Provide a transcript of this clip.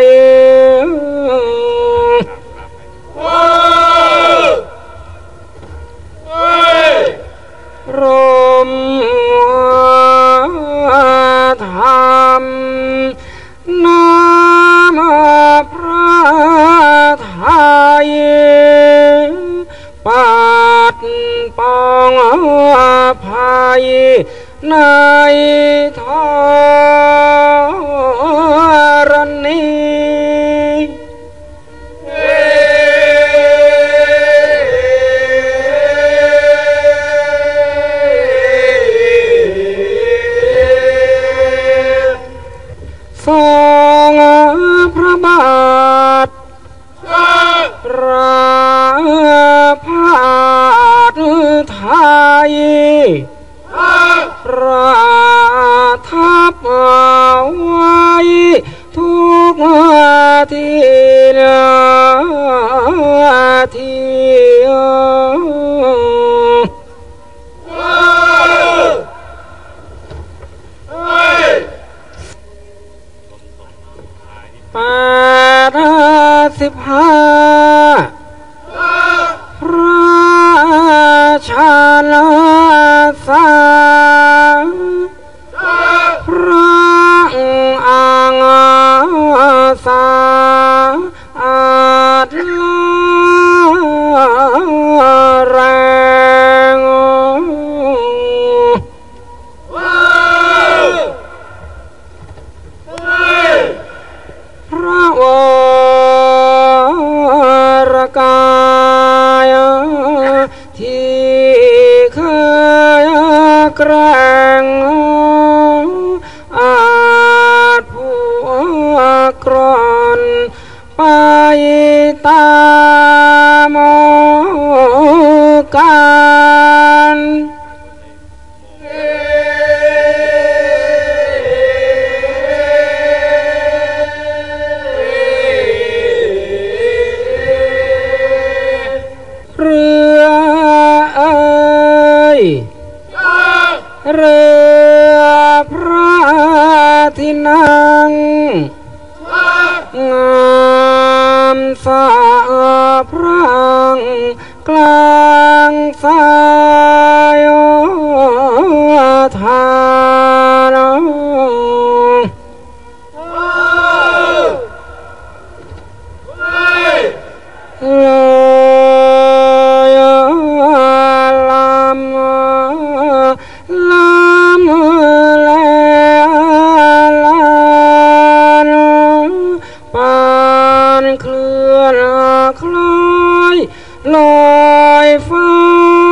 ยรมธรรมนามพระไทยปัดปองภัยในทร ไทยประทับเอาไว้ทุกที่ที่แปดสิบห้าายที่เคยแกร่งอาจผู้กรอนไปตามกา เรือเอยเรือพระที่นั่งงามสะพรังกลางสายทานเออ คลายลอยฟ้า